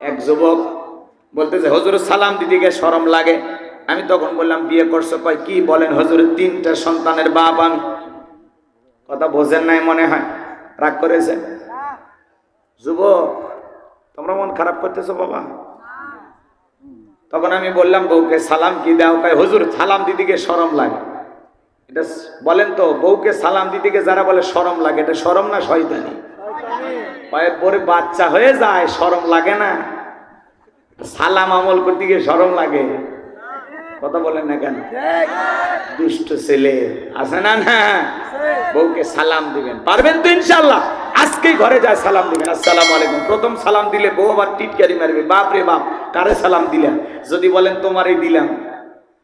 এক যুবক বলতেছে, হজুর, সালাম দিদিকে সরম লাগে। আমি তখন বললাম, বিয়ে করছ কয় কি? বলেন, হজুর, তিনটা সন্তানের বাপ আমি। কথা বোঝেন নাই মনে হয়, রাগ করেছে। যুবক, তোমরা মন খারাপ করতেছো বাবা? তখন আমি বললাম, বউকে সালাম কি দাও? কয়, হুজুর, সালাম দিদিকে সরম লাগে। এটা বলেন তো, বউকে সালাম দিদিকে যারা বলে সরম লাগে, এটা সরম না শয়তানি? পরে বাচ্চা হয়ে যায় সরম লাগে না? সালাম আমল করতে গিয়ে সরম লাগে। কথা বলেন না কেন? দুষ্ট ছেলে, আছে না না? বউকে সালাম দিবেন। পারবেন তো ইনশাল্লাহ আজকেই ঘরে যায়, সালাম দিবেন। আসসালাম আলাইকুম। প্রথম সালাম দিলে বউ আবার টিটকারি মারবে। বাপ রে বাপ, কারে সালাম দিলেন যদি বলেন তোমারই দিলাম।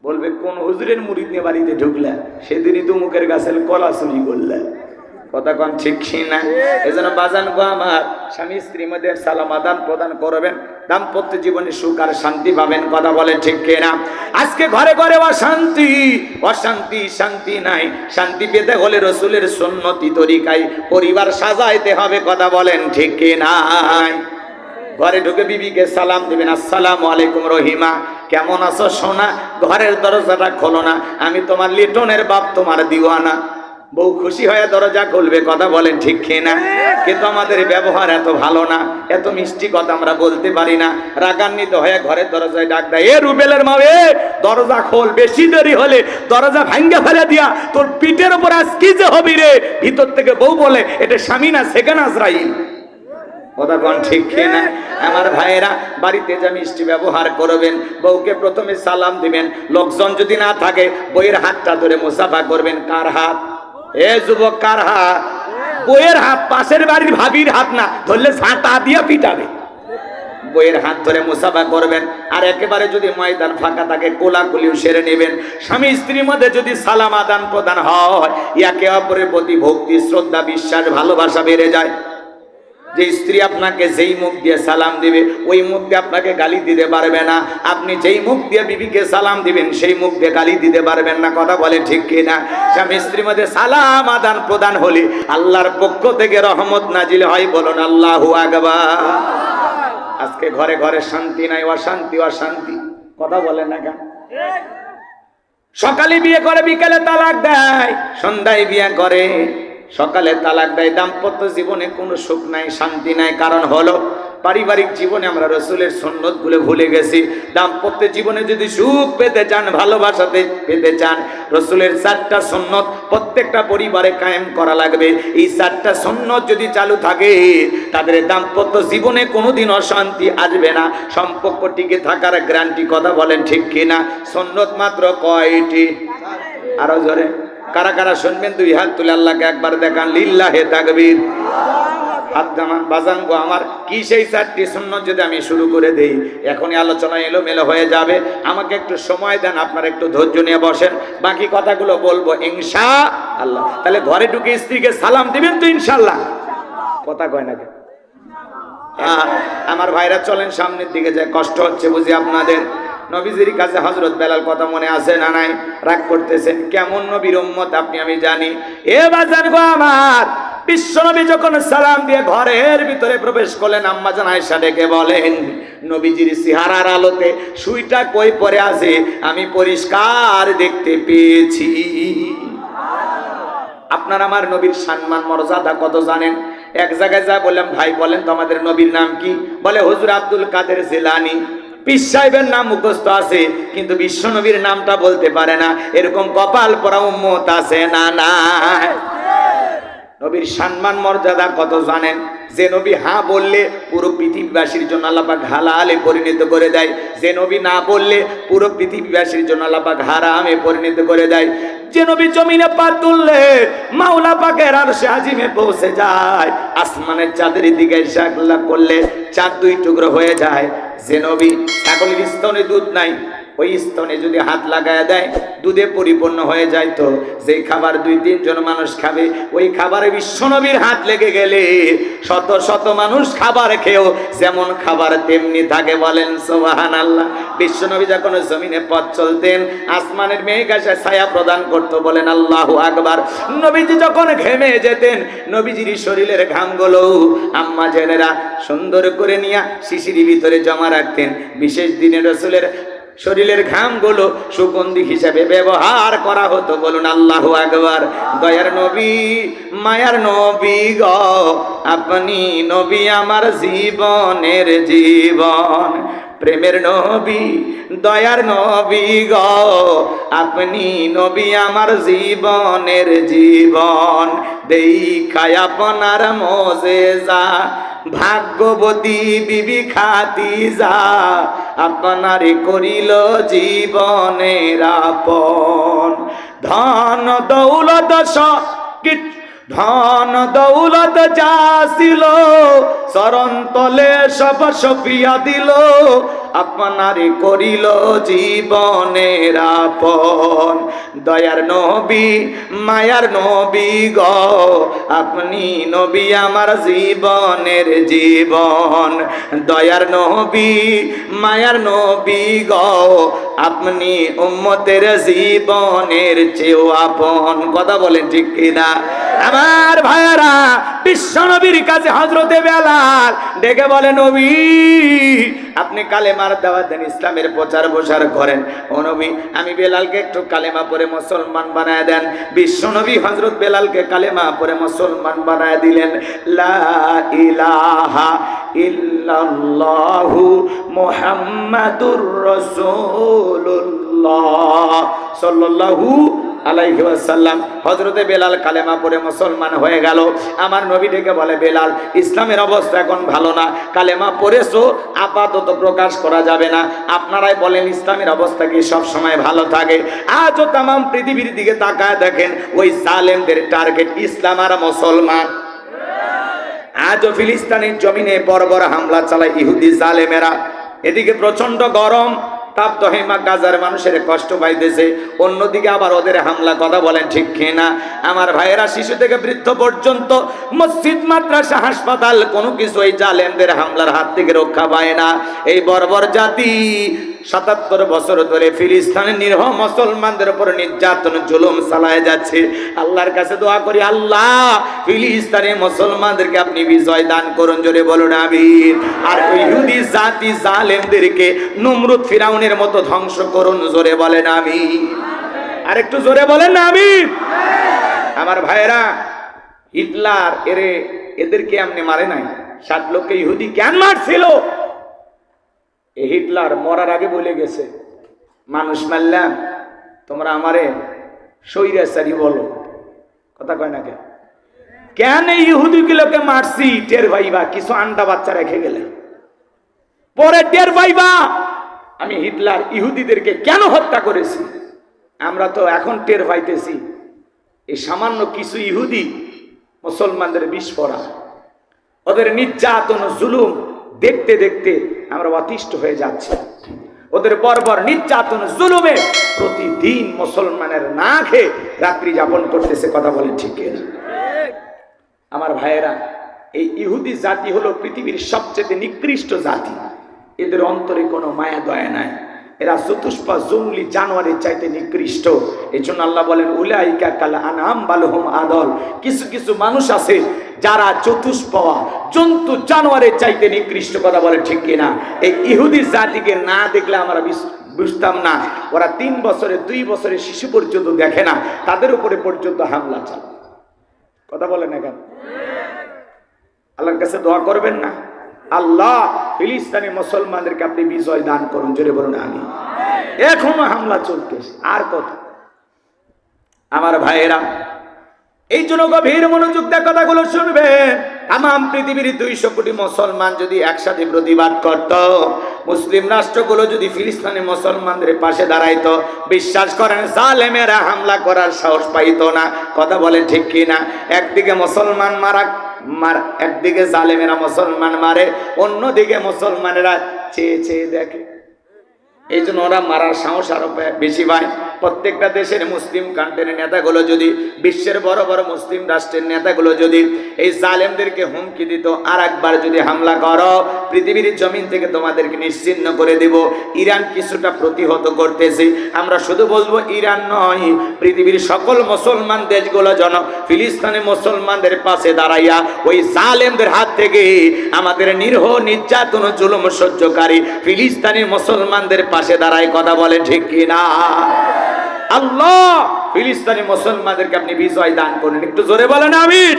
বলবে, কোন হুজুরের মুড়িদ নিয়ে বাড়িতে ঢুকলে? সেদিনই তো মুখের গাছের কলা চুরি করলে। কথা কন ঠিক না এই জন্য বাজান গো আমার, স্বামী স্ত্রীর মধ্যে সালাম আদান প্রদান করবেন, দাম্পত্য জীবনে সুখ আর শান্তি পাবেন, কথা বলে ঠিক কিনা? আজকে ঘরে ঘরে অশান্তি অশান্তি, শান্তি নাই। শান্তি পেতে হলে রসুলের সন্নতি তরিকায় পরিবার সাজাইতে হবে, কথা বলেন ঠিক কিনাই ঘরে ঢুকে বিবিকে সালাম দিবেন, আসসালামু আলাইকুম রহিমা, কেমন আছো সোনা? ঘরের দরজাটা খোলো না, আমি তোমার লিটনের বাপ, তোমার দিওয়ানা। বউ খুশি হয়ে দরজা খুলবে, কথা বলেন ঠিক না কিন্তু আমাদের ব্যবহার এত ভালো না, এত মিষ্টি কথা আমরা বলতে পারি না। রাগান্বিত হয়ে ঘরের দরজায় ডাক দেয়, এ রুবেলের মা এ দরজা খোল, বেশি দেরি হলে দরজা ভাঙ্গে ফেলে দিয়া তোর পিঠের উপর আজ কি যে হবি রে? ভিতর থেকে বউ বলে, এটা স্বামী না, সেখানে কথা কোন ঠিক না আমার ভাইয়েরা, বাড়িতে যা মিষ্টি ব্যবহার করবেন, বউকে প্রথমে সালাম দিবেন, লোকজন যদি না থাকে বইয়ের হাতটা ধরে মুসাফা করবেন, কার হাত? এ যুবক কার হাত? বইয়ের হাত, পাশের বাড়ির ভাবির হাত না, ধরলে ঝাঁটা দিয়ে পিটাবে। বইয়ের হাত ধরে মুসাফা করবেন, আর একেবারে যদি ময়দান ফাঁকা থাকে, কোলাকুলিও সেরে নেবেন। স্বামী স্ত্রীর মধ্যে যদি সালাম আদান প্রদান হয়, একে অপরের প্রতি ভক্তি, শ্রদ্ধা, বিশ্বাস, ভালোবাসা বেড়ে যায়। যে স্ত্রী আপনাকে যেই মুখ দিয়ে সালাম দিবে, ওই মুখ দিয়ে আপনাকে গালি দিতে পারবে না। আপনি যেই মুখ দিয়ে বিবিকে সালাম দিবেন, সেই মুখ দিয়ে গালি দিতে পারবেন না। কথা বলে ঠিক কিনা? স্বামী স্ত্রীর মধ্যে সালাম আদান প্রদান হলে আল্লাহর পক্ষ থেকে রহমত নাজিল হয় বলুন, আল্লাহ আকবার। আজকে ঘরে ঘরে শান্তি নাই, অশান্তি অশান্তি। কথা বলে না কেন? সকালে বিয়ে করে, বিকেলে তালাক দেয়। সন্ধ্যায় বিয়ে করে। সকালে তালাক দেয়, দাম্পত্য জীবনে কোনো সুখ নাই, শান্তি নাই। কারণ হলো, পারিবারিক জীবনে আমরা রসুলের সন্ন্যতগুলো ভুলে গেছি। দাম্পত্য জীবনে যদি সুখ পেতে চান, ভালোবাসাতে পেতে চান, রসুলের চারটা সন্ন্যত প্রত্যেকটা পরিবারে কায়েম করা লাগবে। এই চারটা সন্ন্যত যদি চালু থাকে, তাদের দাম্পত্য জীবনে কোনোদিন অশান্তি আসবে না। সম্পর্ক টিকে থাকার গ্যারান্টি কথা বলেন ঠিক কিনা? সন্ন্যত মাত্র কয়টি? আরও জোরে। কারা কারা শুনবেন দুই হাত তুলে আল্লাহকে একবার দেখান, লিল্লাহে তাকবীর। হাত বাজান আমার কি সেই চারটি শূন্য যদি আমি শুরু করে দেই? এখনই আলোচনা এলোমেলো হয়ে যাবে। আমাকে একটু সময় দেন, আপনারা একটু ধৈর্য নিয়ে বসেন। বাকি কথাগুলো বলব, ইনশা আল্লাহ। তাহলে ঘরে ঢুকে স্ত্রীকে সালাম দিবেন তো ইনশাল্লাহ কথা কয় না? আমার ভাইরা চলেন সামনের দিকে যায় কষ্ট হচ্ছে বুঝি আপনাদের। নবীজির কাছে হজরত বেলাল কথা মনে আছে না নাই? রাগ করতেছেন কেমন নবীর উম্মত আপনি আমি জানি। এ বাজার গো আমার। বিশ্বনবী যখন সালাম দিয়ে ঘরের ভিতরে প্রবেশ করলেন, আম্মা জান আয়েশা ডেকে বলেন, নবীজির সিহারার আলোতে সুইটা কই পরে আছে? আমি পরিষ্কার দেখতে পেয়েছি। আপনার আমার নবীর সম্মান, মর্যাদা কত জানেন? এক জায়গায় যা বললাম, ভাই বলেন তো আমাদের নবীর নাম কি? বলে, হুজুর আব্দুল কাদের জেলানি। পীর সাহেবের নাম মুখস্থ আছে, কিন্তু বিশ্বনবীর নামটা বলতে পারে না। এরকম কপাল পরা উম্মত আছে না না নবীর সম্মান, মর্যাদা কত জানেন? যে নবী হ্যাঁ বললে পুরো পৃথিবীবাসীর জন্য আল্লাপাক হালালে পরিণত করে দেয়। যে নবী না বললে পুরো পৃথিবীবাসীর জন্য আল্লাপাক হারামে পরিণত করে দেয়। যে নবী জমিনে পা তুললে মাওলা পাকের আর সে আজিমে পৌঁছে যায়। আসমানের চাঁদের দিকে শাকলা করলে চাঁদ দুই টুকরো হয়ে যায়। যে নবী ছাগলের স্তনে দুধ নাই ওই স্তনে যদি হাত লাগায় দেয়, দুধে পরিপূর্ণ হয়ে যায় তো। যেই খাবার দুই তিনজন মানুষ খাবে, ওই খাবারে বিশ্বনবীর হাত লেগে গেলে শত শত মানুষ খাবার খেয়েও যেমন খাবার তেমনি থাকে বলেন সোবাহান আল্লাহ বিশ্বনবী যখন জমিনে পথ চলতেন, আসমানের মেঘ আসে ছায়া প্রদান করতো বলেন আল্লাহ আকবার। নবীজি যখন ঘেমে যেতেন, নবীজির শরীরের ঘামগুলো আম্মা জেনেরা সুন্দর করে নিয়ে শিশির ভিতরে জমা রাখতেন। বিশেষ দিনে রসুলের শরীরের ঘামগুলো সুগন্ধি হিসাবে ব্যবহার করা হতো। বলুন, আল্লাহ আকবার। দয়ার নবী, মায়ার নবী গ, আপনি নবী আমার জীবনের জীবন। প্রেমের নবী, দয়ার নবী গ, আপনি নবী আমার জীবনের জীবন। দেখায় আপনার মজে যা ভাগ্যবতী বিবি খাতি যা আপনারে করিল জীবনের আপন। ধন দৌলত কীট, ধন দৌলত যা ছিল তলে সব সপিয়া দিল। আপনারে করিল জীবনের আপন। দয়ার নবী, মায়ার নবী গ, আপনি নবী আমার জীবনের জীবন। দয়ার নবী, মায়ার নবী গ আপনি উম্মতের জীবনের চেয়েও আপন। কথা বলেন ঠিক কিনা? আমার ভাইয়ারা, বিশ্ব নবীর কাছে হজরতে বেলাল ডেকে বলে, নবী, আপনি কালেমার দাওয়াত দেন, ইসলামের প্রচার প্রসার করেন। ও নবী, আমি বেলালকে একটু কালেমা পরে মুসলমান বানায় দেন। বিশ্ব নবী হজরত বেলালকে কালেমা পরে মুসলমান বানায় দিলেন, লা ইলাহা ইল্লাল্লাহু মুহাম্মাদুর রাসূলুল্লাহ। সাল্লাল্লাহু আলাইহি ওয়াসাল্লাম। হযরতে বেলাল কালেমা পড়ে মুসলমান হয়ে গেল। আমার নবী ডেকে বলে, বেলাল, ইসলামের অবস্থা এখন ভালো না। কালেমা পড়েছো, আপাতত প্রকাশ করা যাবে না। আপনারাই বলেন, ইসলামের অবস্থা কি সব সময় ভালো থাকে? আজও তাম পৃথিবীর দিকে তাকায় দেখেন, ওই সালেমদের টার্গেট ইসলাম আর মুসলমান। আজও ফিলিস্তিনের জমিনে বড় হামলা চালায় ইহুদি জালেমেরা। এদিকে প্রচণ্ড গরম তাপ দহিমা গাজার মানুষের কষ্ট পাইতেছে। অন্যদিকে আবার ওদের হামলা কথা বলেন ঠিক না আমার ভাইয়েরা শিশু থেকে বৃদ্ধ পর্যন্ত মসজিদ, মাদ্রাসা, হাসপাতাল কোনো কিছু এই জালেমদের হামলার হাত থেকে রক্ষা পায় না। এই বর্বর জাতি সাতাত্তর বছর ধরে ফিলিস্তিনের নিরহ মুসলমানদের উপর নির্যাতন, জুলুম চালায় যাচ্ছে। আল্লাহর কাছে দোয়া করি, আল্লাহ, ফিলিস্তানে মুসলমানদেরকে আপনি বিজয় দান করুন, জোরে বলুন, আমিন। আর ইহুদি জাতি জালেমদেরকে নমরুদ ফিরাউনের মতো ধ্বংস করুন, জোরে বলেন আমি আর একটু জোরে বলেন না আমি আমার ভাইয়েরা, হিটলার এরে, এদেরকে আপনি মারে নাই। ষাট লোককে ইহুদি কেন মারছিল? হিটলার মরার আগে বলে গেছে, মানুষ মারলাম, তোমরা আমারে সৈরাচারি বলো। কথা কয় না কেন? কেন ইহুদিগুলোকে মারছি? টের ভাইবা কিছু আন্ডা বাচ্চা রেখে গেলে। পরে টের ভাইবা আমি হিটলার ইহুদিদেরকে কেন হত্যা করেছি? আমরা তো এখন টের পাইতেছি, এই সামান্য কিছু ইহুদি মুসলমানদের বিস্ফোরা ওদের নির্যাতন, জুলুম দেখতে দেখতে আমরা অতিষ্ঠ হয়ে যাচ্ছি। ওদের বর্বর নির্যাতন, জুলুমে প্রতিদিন মুসলমানের না খেয়ে রাত্রি যাপন করতেছে কথা বলে ঠিক? আমার ভাইয়েরা, এই ইহুদি জাতি হলো পৃথিবীর সবচেয়ে নিকৃষ্ট জাতি। এদের অন্তরে কোনো মায়া, দয়া নাই। এরা চতুষ্পা জঙ্গলি জানোয়ারের চাইতে নিকৃষ্ট। এই জন্য আল্লাহ বলেন, উলাইকা কালা আনাম বালহুম আদল। কিছু কিছু মানুষ আছে যারা চতুষ্পা, জন্তু জানোয়ারের চাইতে নিকৃষ্ট কথা বলে, ঠিক কিনা এই ইহুদি জাতিকে না দেখলে আমরা বুঝতাম না। ওরা তিন বছরে, দুই বছরের শিশু পর্যন্ত দেখে না। তাদের উপরে পর্যন্ত হামলা চালায়। কথা বলেন না কেন? আল্লাহর কাছে দোয়া করবেন না? আল্লাহ, ফিলিস্তানি মুসলমানদেরকে আপনি বিজয় দান করুন, জোরে বলুন আমি এখনও হামলা চলতেছে আর কত? আমার ভাইয়েরা, এই জন্য গভীর মনোযোগ কথাগুলো শুনবে তাম পৃথিবীর দুইশো কোটি মুসলমান যদি একসাথে প্রতিবাদ করত, মুসলিম রাষ্ট্রগুলো যদি ফিলিস্তানি মুসলমানদের পাশে দাঁড়াইতো, বিশ্বাস করেন, জালেমেরা হামলা করার সাহস পাইতো না। কথা বলে ঠিক কিনা? একদিকে মুসলমান মারা মার, একদিকে জালেমেরা মুসলমান মারে, অন্যদিকে মুসলমানেরা চেয়ে চেয়ে দেখে। এই জন্য ওরা মারার সাহস আরও বেশি পায়। প্রত্যেকটা দেশের মুসলিম কান্ট্রির নেতাগুলো যদি, বিশ্বের বড় বড় মুসলিম রাষ্ট্রের নেতাগুলো যদি, এই জালেমদেরকে হুমকি দিত আর একবার যদি হামলা করো, পৃথিবীর জমিন থেকে তোমাদেরকে নিশ্চিন্ন করে দেব। ইরান কিছুটা প্রতিহত করতেছে। আমরা শুধু বলব ইরান নয়, পৃথিবীর সকল মুসলমান দেশগুলো যেন ফিলিস্তানি মুসলমানদের পাশে দাঁড়াইয়া ওই জালেমদের হাত থেকে আমাদের নির্হ, নির্যাতন জুলুম সহ্যকারী ফিলিস্তানি মুসলমানদের পাশে দাঁড়ায় কথা বলে ঠিক কিনা? আল্লাহ, ফিলিস্তিনি মুসলমানদেরকে আপনি বিজয় দান করেন। একটু জোরে বলেন আমির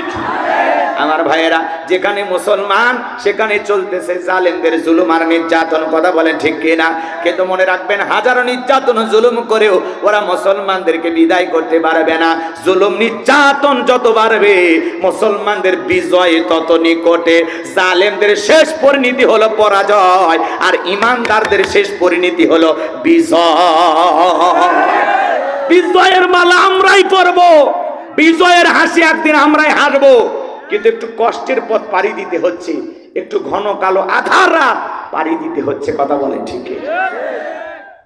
আমার ভাইয়েরা, যেখানে মুসলমান, সেখানে চলতেছে জালেমদের জুলুম আর নির্যাতন, কথা বলেন ঠিক কিনা? কিন্তু মনে রাখবেন, হাজারো নির্যাতন, জুলুম করেও ওরা মুসলমানদেরকে বিদায় করতে পারবে না। জুলুম, নির্যাতন যত বাড়বে, মুসলমানদের বিজয় তত নিকটে। জালেমদের শেষ পরিণতি হলো পরাজয়, আর ইমানদারদের শেষ পরিণতি হলো বিজয়। বিজয়ের মালা আমরাই করব বিজয়ের হাসি একদিন আমরাই হাসবো কিন্তু একটু কষ্টের পথ পাড়ি দিতে হচ্ছে। একটু ঘন কালো আধার রাত পাড়ি দিতে হচ্ছে, কথা বলে ঠিকই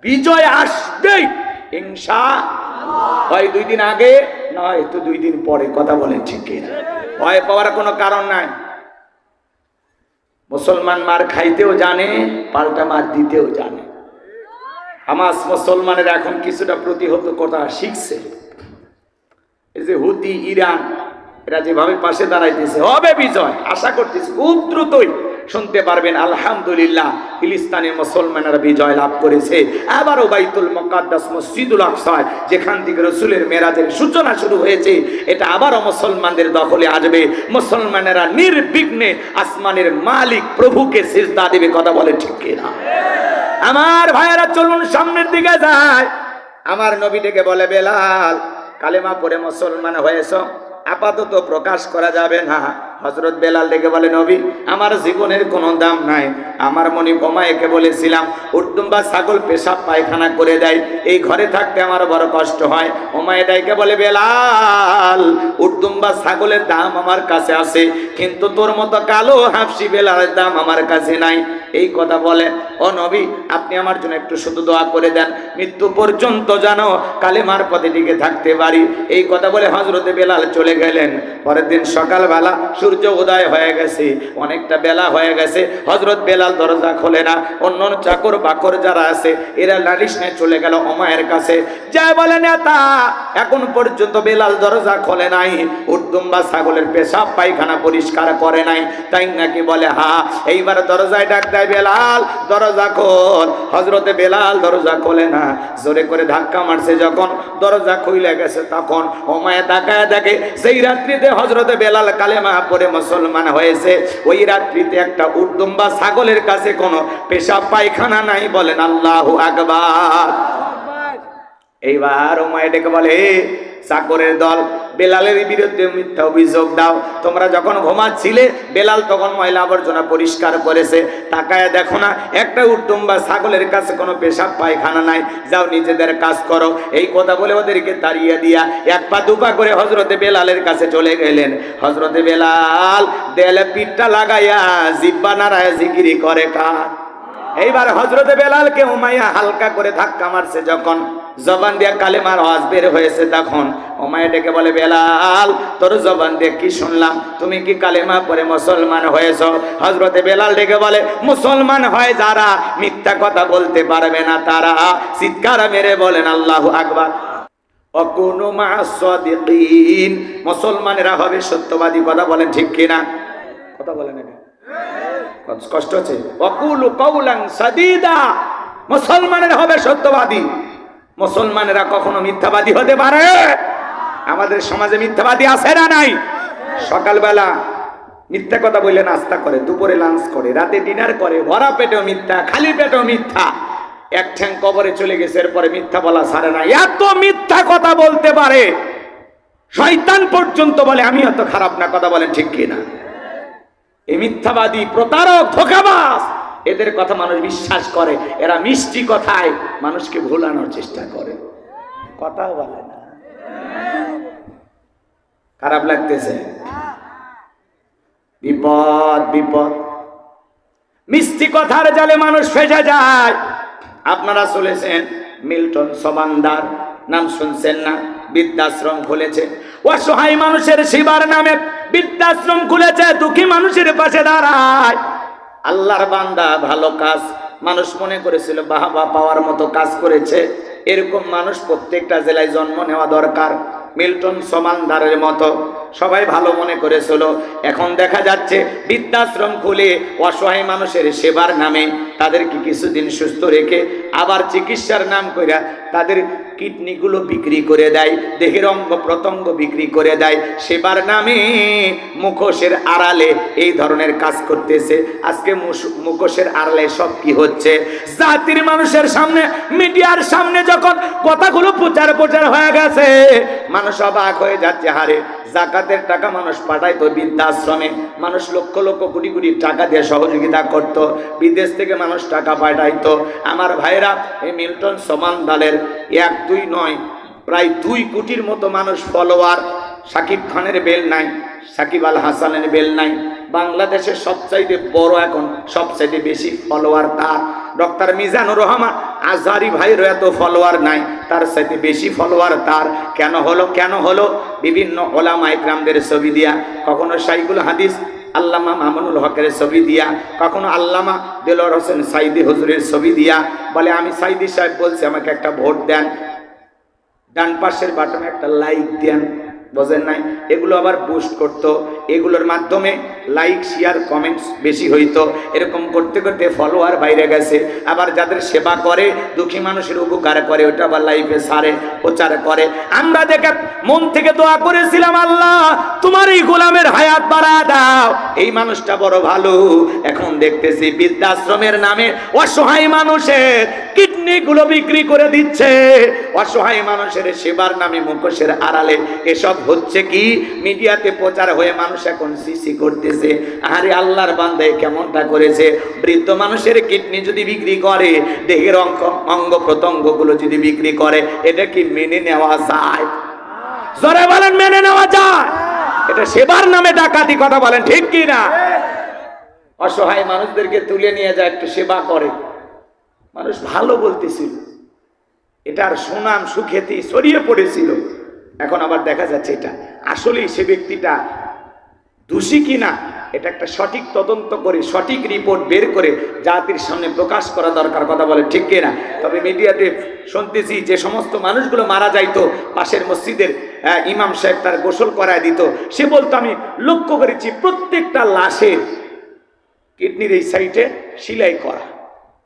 বিজয় আসবেই, হিংসা হয় দুই দিন আগে, নয় তো দুই দিন পরে, কথা বলেন ঠিকই ভয় পাওয়ার কোনো কারণ নাই। মুসলমান মার খাইতেও জানে, পাল্টা মার দিতেও জানে। হামাস মুসলমানের এখন কিছুটা প্রতিহত কথা শিখছে। এই যে হুতি, ইরান, এরা যেভাবে পাশে দাঁড়াইতেছে, হবে বিজয়, আশা করতেছি, খুব দ্রুতই শুনতে পারবেন, আলহামদুলিল্লাহ ফিলিস্তানের মুসলমানেরা বিজয় লাভ করেছে। আবারও বাইতুল মকাদ্দাস মসজিদুল আকসায়, যেখান থেকে রসুলের মেরাজের সূচনা শুরু হয়েছে, এটা আবারও মুসলমানদের দখলে আসবে। মুসলমানেরা নির্বিঘ্নে আসমানের মালিক প্রভুকে সিজদা দেবে, কথা বলে ঠিক কিনা? আমার ভাইয়েরা চলুন সামনের দিকে যায়। আমার নবী ডেকে বলে, বেলাল, কালেমা পড়ে মুসলমান হয়েছ, আপাতত প্রকাশ করা যাবে না। হজরত বেলাল ডেকে বলে, নবী, আমার জীবনের কোনো দাম নাই। আমার মনি বোমায়কে বলেছিলাম উর্দুম্বা ছাগল পেশাব, পায়খানা করে দেয়। এই ঘরে থাকতে আমার বড় কষ্ট হয়। ওমায় ডাইকে বলে, বেলাল উর্দুম্বা ছাগলের দাম আমার কাছে আছে, কিন্তু তোর মতো কালো হাফসি বেলালের দাম আমার কাছে নাই। এই কথা বলে, ও নবী, আপনি আমার জন্য একটু শুধু দোয়া করে দেন। মৃত্যু পর্যন্ত জানো কালেমার পথে টিকে থাকতে পারি। এই কথা বলে হজরতে বেলাল চলে গেলেন। পরের দিন সকালবেলা সূর্য উদয় হয়ে গেছে, অনেকটা বেলা হয়ে গেছে। হজরত বেলাল দরজা খোলে না। অন্য চাকর বাকর যারা আছে, এরা লালিশ নিয়ে চলে গেল ওমায়ের কাছে। যাই বলে, নেতা, এখন পর্যন্ত বেলাল দরজা খোলে নাই। উর্দুম্বা ছাগলের পেশাব পায়খানা পরিষ্কার করে নাই। তাই নাকি বলে, হা, এইবার দরজায় ডাক দেয় বেলাল, দরজা খোল। হজরতে বেলাল দরজা খোলে না। জোরে করে ধাক্কা মারছে যখন দরজা খুইলে গেছে তখন ওমায় তাকায় দেখে সেই রাত্রিতে হজরতে বেলাল কালেমা পরে মুসলমান হয়েছে, ওই রাত্রিতে একটা উর্দুম্বা ছাগলের কাছে কোনো পেশাব পায়খানা নাই বলেন আল্লাহ আকবার। এইবার ওমায় ডেকে বলে "এ, চাকরের দল বেলালের বিরুদ্ধে মিথ্যা অভিযোগ দাও। তোমরা যখন ঘুমাচ্ছিলে বেলাল তখন ময়লা আবর্জনা পরিষ্কার করেছে। তাকায় দেখো না একটা উত্তম বা ছাগলের কাছে কোনো পেশাব পায়খানা নাই। যাও নিজেদের কাজ করো। এই কথা বলে ওদেরকে তাড়িয়ে দিয়া এক পা দুপা করে হজরতে বেলালের কাছে চলে গেলেন। হজরতে বেলাল দেলে পিঠটা লাগাইয়া জিব্বা নাড়ায় জিকিরি করে কার এইবার হজরতে বেলালকে উমাইয়া হালকা করে ধাক্কা মারছে যখন জবান দিয়া কালেমার আওয়াজ বের হয়েছে তখন উমাইয়া ডেকে বলে, বেলাল, তোর জবান দিয়ে কি শুনলাম? তুমি কি কালেমা পরে মুসলমান হয়েছ? হজরতে বেলাল ডেকে বলে, মুসলমান হয় যারা মিথ্যা কথা বলতে পারবে না, তারা চিৎকার মেরে বলেন, আল্লাহু আকবার। মুসলমানেরা হবে সত্যবাদী, কথা বলেন ঠিক কিনা? কথা বলেন এটা কষ্ট হচ্ছে অকুল কৌলাং সাদিদা, মুসলমানের হবে সত্যবাদী। মুসলমানেরা কখনো মিথ্যাবাদী হতে পারে? আমাদের সমাজে মিথ্যাবাদী আছে না নাই? সকালবেলা মিথ্যা কথা বললে নাস্তা করে, দুপুরে লাঞ্চ করে, রাতে ডিনার করে, ভরা পেটেও মিথ্যা, খালি পেটেও মিথ্যা। এক ঠ্যাং কবরে চলে গেছে, এরপরে মিথ্যা বলা সারে না। এত মিথ্যা কথা বলতে পারে। শয়তান পর্যন্ত বলে আমি এত খারাপ না, কথা বলেন ঠিক কিনা? এই মিথ্যাবাদী প্রতারক, ধোকাবাজ, এদের কথা মানুষ বিশ্বাস করে। এরা মিষ্টি কথায় মানুষকে ভুলানোর চেষ্টা করে। কথাও বলে না। খারাপ লাগতেছে। বিপদ বিপদ। মিষ্টি কথার জালে মানুষ ফেসে যায়। আপনারা চলেছেন মিল্টন সমানদার, নাম শুনছেন না? বৃদ্ধাশ্রম খুলেছে। অসহায় মানুষের শিবার নামে বৃদ্ধাশ্রম খুলেছে, দুঃখী মানুষের পাশে দাঁড়ায়। আল্লাহর বান্দা ভালো কাজ, মানুষ মনে করেছিল, বাহাবা পাওয়ার মতো কাজ করেছে। এরকম মানুষ প্রত্যেকটা জেলায় জন্ম নেওয়া দরকার। মিল্টন সমানদারের মতো। সবাই ভালো মনে করেছিল এখন দেখা যাচ্ছে বৃদ্ধাশ্রম খুলে অসহায় মানুষের সেবার নামে তাদেরকে কিছুদিন সুস্থ রেখে আবার চিকিৎসার নাম কইরা তাদের কিডনিগুলো বিক্রি করে দেয়, দেহের অঙ্গ প্রত্যঙ্গ বিক্রি করে দেয়। সেবার নামে মুখোশের আড়ালে এই ধরনের কাজ করতেছে। আজকে মুখোশের আড়ালে সব কি হচ্ছে? জাতির মানুষের সামনে, মিডিয়ার সামনে যখন কথাগুলো প্রচার প্রচার হয়ে গেছে, মানুষ অবাক হয়ে যাচ্ছে, হারে জাকাতের টাকা মানুষ পাঠাইতো, বৃদ্ধাশ্রমে। মানুষ লক্ষ লক্ষ কোটি কোটি টাকা দিয়ে সহযোগিতা করত, বিদেশ থেকে মানুষ টাকা পাঠাইতো। আমার ভাইরা এই মিল্টন সমান দালের এক, দুই, নয়, প্রায় দুই কোটির মতো মানুষ ফলোয়ার সাকিব খানের বেল নাই, সাকিব আল হাসানের বেল নাই। বাংলাদেশের সবচাইতে বড় এখন, সবচাইতে বেশি ফলোয়ার তার। ডক্টর মিজানুর রহমান, আজহারি ভাইয়েরও এত ফলোয়ার নাই, তার সাথে বেশি ফলোয়ার তার। কেন হলো? কেন হলো? বিভিন্ন ওলামা ইকরামদের ছবি দিয়া, কখনো সাইকুল হাদিস, আল্লামা মামুনুল হকের ছবি দিয়া, কখনো আল্লামা দেলোয়ার হোসেন সাইদি হজুরের ছবি দিয়া, বলে আমি সাইদি সাহেব বলছি, আমাকে একটা ভোট দেন। ডান পাশের বাটনে একটা লাইক দেন। বোঝেন নাই? এগুলো আবার বুস্ট করতো। এগুলোর মাধ্যমে লাইক শেয়ার কমেন্টস বেশি হইতো। এরকম করতে করতে ফলোয়ার বাইরে গেছে। আবার যাদের সেবা করে, দুঃখী মানুষের উপকার করে, ওটা আবার লাইফে সারে, প্রচার করে। আমরা দেখে মন থেকে দোয়া করেছিলাম, আল্লাহ, তোমার এই গোলামের হায়াত বাড়া দাও। এই মানুষটা বড় ভালো। এখন দেখতেছি বৃদ্ধাশ্রমের নামে অসহায় মানুষের কিডনি গুলো বিক্রি করে দিচ্ছে। অসহায় মানুষের সেবার নামে মুখোশের আড়ালে। এসব হচ্ছে কি? মিডিয়াতে প্রচার হয়ে মানুষ এখন সিসি করতেছে। আরে আল্লাহর বান্দায় কেমনটা করেছে? বৃদ্ধ মানুষের কিডনি যদি বিক্রি করে, দেহের অঙ্গ অঙ্গ প্রত্যঙ্গগুলো যদি বিক্রি করে, এটা কি মেনে নেওয়া যায়? জোরে বলেন, মেনে নেওয়া যায়। এটা সেবার নামে ডাকাতি কথা বলেন, ঠিক কি না অসহায় মানুষদেরকে তুলে নিয়ে যায়, একটু সেবা করে। মানুষ ভালো বলতেছিল। এটার সুনাম সুখ্যাতি ছড়িয়ে পড়েছিল। এখন আবার দেখা যাচ্ছে এটা। আসলেই সে ব্যক্তিটা দোষী কিনা, এটা একটা সঠিক তদন্ত করে, সঠিক রিপোর্ট বের করে জাতির সামনে প্রকাশ করা দরকার, কথা বলে ঠিক কিনা? তবে মিডিয়াতে শুনতেছি যে সমস্ত মানুষগুলো মারা যাইতো, পাশের মসজিদের ইমাম সাহেব তার গোসল করায় দিত। সে বলতো, আমি লক্ষ্য করেছি প্রত্যেকটা লাশের কিডনির এই সাইডে সিলাই করা।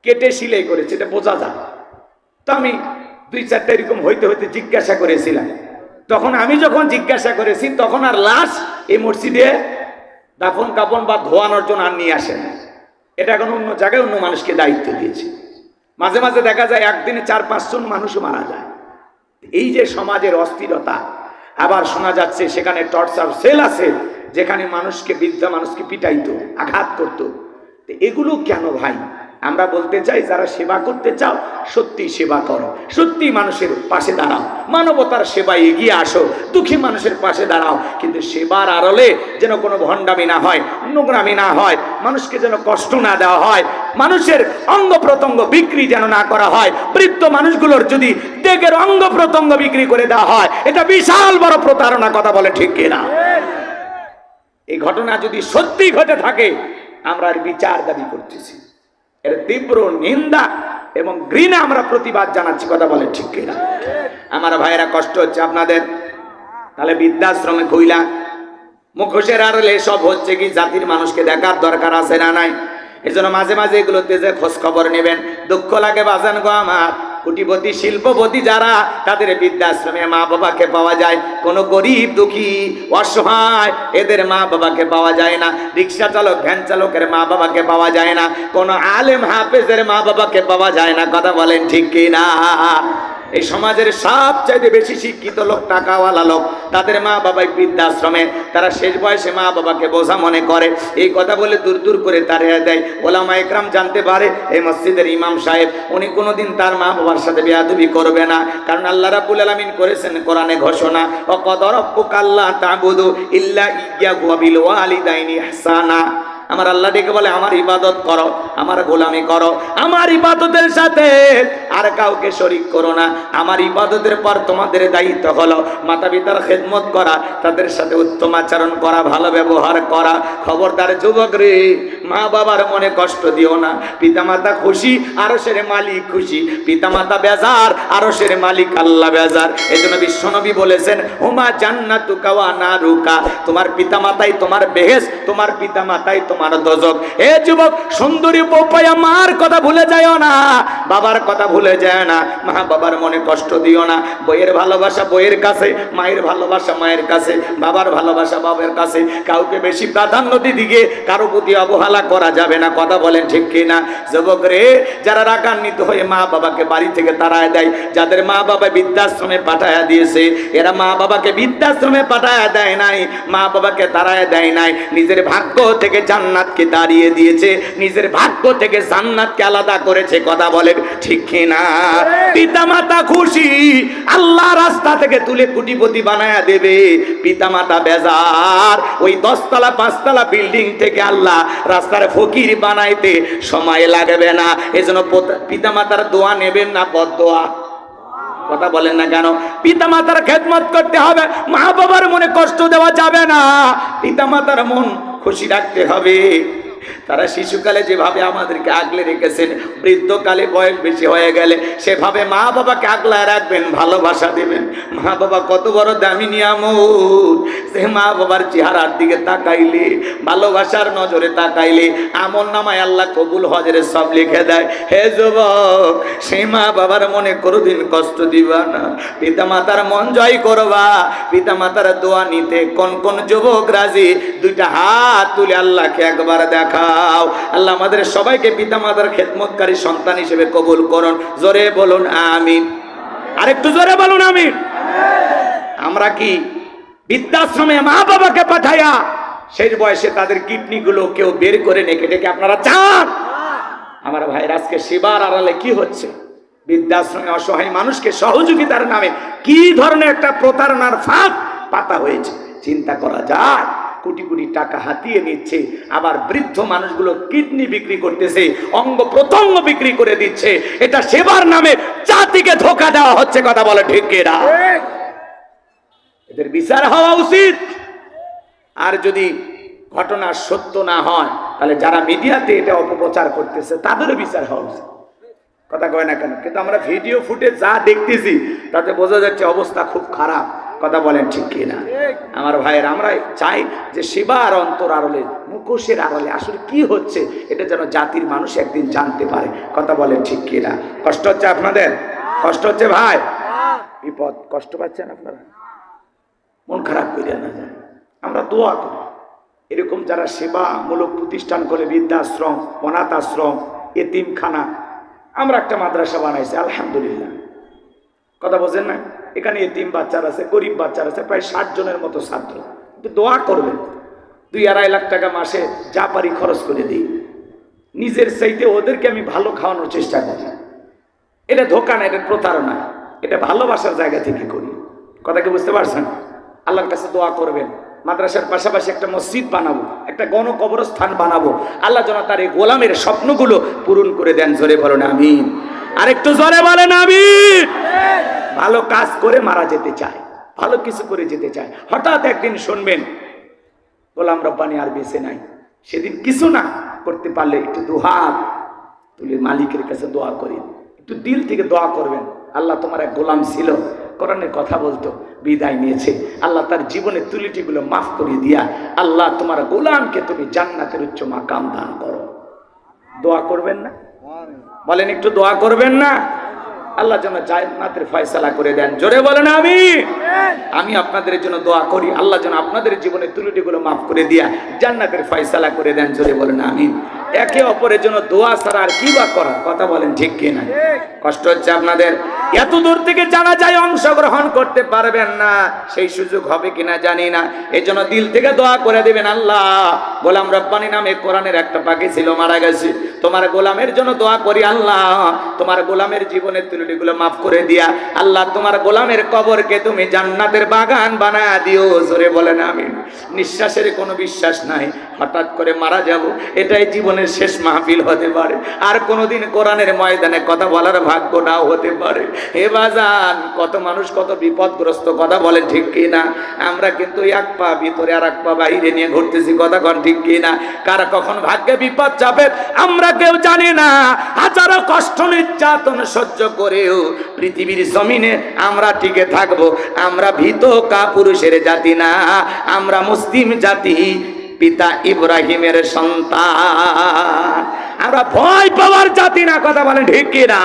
কেটে সিলাই করেছে, এটা বোঝা যায়। তো আমি দুই চারটা এরকম হইতে হইতে জিজ্ঞাসা করেছিলাম। তখন আমি যখন জিজ্ঞাসা করেছি, তখন আর লাশ এই মসজিদে দাফন কাপন বা ধোয়ানোর জন্য আর নিয়ে আসে না। এটা এখন অন্য জায়গায় অন্য মানুষকে দায়িত্ব দিয়েছে। মাঝে মাঝে দেখা যায় একদিনে চার পাঁচজন মানুষও মারা যায়। এই যে সমাজের অস্থিরতা, আবার শোনা যাচ্ছে সেখানে টর্চার সেল আছে, যেখানে মানুষকে, বৃদ্ধা মানুষকে পিটাইতো, আঘাত করতো। এগুলো কেন ভাই? আমরা বলতে চাই, যারা সেবা করতে চাও সত্যি সেবা করো। সত্যি মানুষের পাশে দাঁড়াও। মানবতার সেবায় এগিয়ে আসো। দুঃখী মানুষের পাশে দাঁড়াও। কিন্তু সেবার আড়লে যেন কোনো ভণ্ডামি না হয়, নোংরামি না হয়, মানুষকে যেন কষ্ট না দেওয়া হয়, মানুষের অঙ্গ প্রত্যঙ্গ বিক্রি যেন না করা হয়, বৃদ্ধ মানুষগুলোর যদি দেহের অঙ্গ প্রত্যঙ্গ বিক্রি করে দেওয়া হয়, এটা বিশাল বড় প্রতারণা কথা বলে ঠিক কিনা? এই ঘটনা যদি সত্যি ঘটে থাকে, আমরা আর বিচার দাবি করতেছি এর তীব্র নিন্দা এবং ঘৃণা আমরা প্রতিবাদ জানাচ্ছি, কথা বলে ঠিক কিনা? আমার ভাইয়েরা, কষ্ট হচ্ছে আপনাদের? তাহলে বৃদ্ধাশ্রমে কইলা মুখোশের আড়লে সব হচ্ছে কি জাতির মানুষকে দেখার দরকার আছে না নাই? এজন্য মাঝে মাঝে এগুলোতে যে খোঁজ খবর নেবেন, দুঃখ লাগে বাজান গো আমার। কুটিপতি, শিল্পপতি যারা, তাদের বৃদ্ধাশ্রমে মা বাবাকে পাওয়া যায়। কোনো গরিব দুঃখী, অসহায়, এদের মা বাবাকে পাওয়া যায় না। রিক্সা চালক, ভ্যান চালকের মা বাবাকে পাওয়া যায় না। কোনো আলেম, হাফেজের মা বাবাকে পাওয়া যায় না। কথা বলেন ঠিক কি না এই সমাজের সব চাইতে বেশি শিক্ষিত লোক, টাকাওয়ালা লোক, তাদের মা বাবাই বৃদ্ধাশ্রমে, তারা শেষ বয়সে মা বাবাকে বোঝা মনে করে। এই কথা বলে দূর দূর করে তাড়িয়ে দেয়। ওলামা একরাম জানতে পারে, এই মসজিদের ইমাম সাহেব, উনি কোনোদিন তার মা বাবার সাথে বেয়াদবি করবে না। কারণ আল্লাহ রাব্বুল আলামিন করেছেন কোরআনে ঘোষণা ও কদ রব্বুকা আল্লাহ তা'বুদু ইল্লা ইয়্যাহু ওয়া বিল ওয়ালিদাইনি ইহসানা। আমার আল্লাহ ডেকে বলে, আমার ইবাদত করো, আমার গোলামি করো, আমার ইবাদতের সাথে আর কাউকে শরিক করো না। আমার ইবাদতের পর তোমাদের দায়িত্ব হলো মাতা পিতার খেদমত করা, তাদের সাথে উত্তম আচরণ করা, ভালো ব্যবহার করা। খবরদার যুবক রে মা বাবার মনে কষ্ট দিও না। পিতামাতা খুশি আরও সেরে মালিক খুশি। পিতামাতা বেজার আরও সেরে মালিক আল্লাহ বেজার। এই জন্য বিশ্বনবী বলেছেন, হুমা জান্নাতু কাওয়া না রুকা তোমার পিতামাতাই তোমার বেহেস তোমার পিতামাতাই তোমার দজক। এ যুবক, সুন্দরী পোপায়া মার কথা ভুলে যায় না। বাবার কথা ভুলে যায় না। মা বাবার মনে কষ্ট দিও না। বইয়ের ভালোবাসা বইয়ের কাছে, মায়ের ভালোবাসা মায়ের কাছে, বাবার ভালোবাসা বাবার কাছে। কাউকে বেশি প্রাধান্য দিদিকে কারও প্রতি অবহেলা করা যাবে না, কথা বলেন ঠিক কিনা? যুবক রে, যারা রাগান্বিত হয়ে মা বাবাকে বাড়ি থেকে তাড়ায় দেয়, যাদের মা বাবা বৃদ্ধাশ্রমে পাঠায়া দিয়েছে, এরা মা বাবাকে বৃদ্ধাশ্রমে পাঠায়া দেয় নাই, মা বাবাকে তাড়ায় দেয় নাই, নিজের ভাগ্য থেকে জান্নাতকে দাঁড়িয়ে দিয়েছে, নিজের ভাগ্য থেকে জান্নাতকে আলাদা করেছে, কথা বলেন ঠিক কিনা? পিতা মাতা খুশি, আল্লাহ রাস্তা থেকে তুলে কুটিপতি বানায়া দেবে পিতা মাতা বেজার, ওই দশতলা, পাঁচতলা বিল্ডিং থেকে আল্লাহ রাস্তার ফকির বানাইতে সময় লাগবে না। এজন্য পিতা মাতার দোয়া নেবেন না পদ দোয়া কথা বলেন না কেন? পিতা মাতার খেদমত করতে হবে। মা বাবার মনে কষ্ট দেওয়া যাবে না। পিতা মাতার মন খুশি রাখতে হবে। তারা শিশুকালে যেভাবে আমাদেরকে আগলে রেখেছেন, বৃদ্ধকালে বয়স বেশি হয়ে গেলে সেভাবে মা বাবাকে আগলায় রাখবেন, ভালোবাসা দেবেন। মা বাবা কত বড় দামি নিয়ামত। সে মা বাবার চেহারার দিকে তাকাইলে, ভালোবাসার নজরে তাকাইলে আমন নামায় আল্লাহ কবুল হজরে সব লিখে দেয়, হে যুবক সেই মা বাবার মনে কোনোদিন কষ্ট দিবা না। পিতা মাতার মন জয় করবা। পিতা মাতার দোয়া নিতে কোন কোন যুবক রাজি? দুইটা হাত তুলে আল্লাহকে একবার দেখাও। আল্লাহ আমাদের সবাইকে পিতা মাতার খেদমতকারী সন্তান হিসেবে কবুল করুন। জোরে বলুন, আমিন। আরেকটু জোরে বলুন, আমিন। আমরা কি বৃদ্ধাশ্রমে মা বাবাকে পাঠাইয়া শেষ বয়সে তাদের কিডনি গুলো কেউ বের করে নেকে ডেকে আপনারা চান? আমার ভাইয়ের আজকে সেবার আড়ালে কি হচ্ছে? বৃদ্ধাশ্রমে অসহায় মানুষকে সহযোগিতার নামে কি ধরনের একটা প্রতারণার ফাঁক পাতা হয়েছে? চিন্তা করা যায়। কোটি কোটি টাকা হাতিয়ে নিচ্ছে। আবার বৃদ্ধ মানুষগুলো কিডনি বিক্রি করতেছে অঙ্গ প্রত্যঙ্গ বিক্রি করে দিচ্ছে। এটা সেবার নামে জাতিকে ধোকা দেওয়া হচ্ছে কথা বলে ঠিক কিনা? এদের বিচার হওয়া উচিত। আর যদি ঘটনা সত্য না হয় তাহলে যারা মিডিয়াতে এটা অপপ্রচার করতেছে তাদেরও বিচার হওয়া উচিত। কথা কয় না কেন? কিন্তু আমরা ভিডিও ফুটে যা দেখতেছি তাতে বোঝা যাচ্ছে অবস্থা খুব খারাপ। কথা বলেন ঠিক কিনা? আমার ভাইয়ের, আমরা চাই যে সেবার অন্তর আড়লে, মুখোশের আড়লে আসলে কি হচ্ছে, এটা যেন জাতির মানুষ একদিন জানতে পারে। কথা বলেন ঠিক কিনা? কষ্ট হচ্ছে আপনাদের? কষ্ট হচ্ছে ভাই? বিপদ, কষ্ট পাচ্ছেন আপনারা? মন খারাপ করিয়া না যায়। আমরা দোয়া করি। এরকম যারা সেবামূলক প্রতিষ্ঠান করে, বৃদ্ধাশ্রম অনাথ আশ্রম এতিমখানা, আমরা একটা মাদ্রাসা বানাইছি, আলহামদুলিল্লাহ। কথা বোঝেন না? এখানে এতিম বাচ্চার আছে, গরিব বাচ্চার আছে, প্রায় ষাট জনের মতো ছাত্র। দোয়া করবেন, দুই আড়াই লাখ টাকা মাসে যা পারি খরচ করে দিই। নিজের চাইতে ওদেরকে আমি ভালো খাওয়ানোর চেষ্টা করি। এটা ধোকা না, এটা প্রতারণা। এটা ভালোবাসার জায়গা থেকে করি। কথা কি বুঝতে পারছেন? আল্লাহর কাছে দোয়া করবেন। মাদ্রাসার পাশাপাশি একটা মসজিদ বানাবো, একটা গণকবরস্থান বানাবো। আল্লাহ যেন তার এই গোলামের স্বপ্নগুলো পূরণ করে দেন, জোরে বলেন, আমিন। আর একটু জোরে বলেন, আমিন। ভালো কাজ করে মারা যেতে চায়, ভালো কিছু করে যেতে চায়। হঠাৎ একদিন শুনবেন, গোলাম রব্বানি আর বেঁচে নাই। সেদিন কিছু না করতে পারলে একটু দুহাত তুলে মালিকের কাছে দোয়া করি। একটু দিল থেকে দোয়া করবেন। আল্লাহ তোমার এক গোলাম ছিল, কোরআনের কথা বলতো, বিদায় নিয়েছে। আল্লাহ তার জীবনের তুলিটিগুলো মাফ করে দিয়া, আল্লাহ তোমার গোলামকে তুমি জান্নাতের উচ্চ মাকাম দান করো। দোয়া করবেন না? বলেন, একটু দোয়া করবেন না? আল্লাহ যেন জায়নাতের ফয়সালা করে দেন। জোরে বলেন আমি আমি আপনাদের জন্য দোয়া করি। আল্লাহ যেন আপনাদের জীবনের ত্রুটিগুলো মাফ করে দিয়া জান্নাতের ফয়সালা করে দেন। জোরে বলেন আমি একে অপরের জন্য দোয়া ছাড়া আর কি বা করার? কথা বলেন ঠিক কিনা কষ্ট হচ্ছে আপনাদের। এত দূর থেকে জানা যায় অংশগ্রহণ করতে পারবেন না সেই সুযোগ হবে কিনা জানি না। এই জন্য দিল থেকে দোয়া করে দেবেন আল্লাহ। গোলাম রব্বানি নামে কোরআনের একটা পাখি ছিল মারা গেছে। তোমার গোলামের জন্য দোয়া করি আল্লাহ। তোমার গোলামের জীবনের ত্রুটিগুলো মাফ করে দিয়া আল্লাহ তোমার গোলামের কবরকে তুমি জান্নাতের বাগান বানায় দিও। জোরে বলেন আমি নিঃশ্বাসের কোনো বিশ্বাস নাই। হঠাৎ করে মারা যাব। এটাই জীবনের শেষ মাহফিল হতে পারে। আর কোনোদিন কোরআনের ময়দানে কথা বলার ভাগ্য নাও হতে পারে। হে বাজান, কত মানুষ কত বিপদগ্রস্ত, কথা বলেন ঠিক কি না আমরা কিন্তু এক পা ভিতরে আর এক পা বাইরে নিয়ে ঘুরতেছি, কথা কন ঠিক কি না কার কখন ভাগ্যে বিপদ চাপে, আমরা কেউ জানি না। হাজারো কষ্ট নির্যাতন সহ্য করেও পৃথিবীর জমিনে আমরা টিকে থাকব। আমরা ভীত কা পুরুষের জাতি না। আমরা মুসলিম জাতি। পিতা ইব্রাহিমের সন্তান। আমরা ভয় পাওয়ার জাতি না কথা বলেন ঠিক কিনা?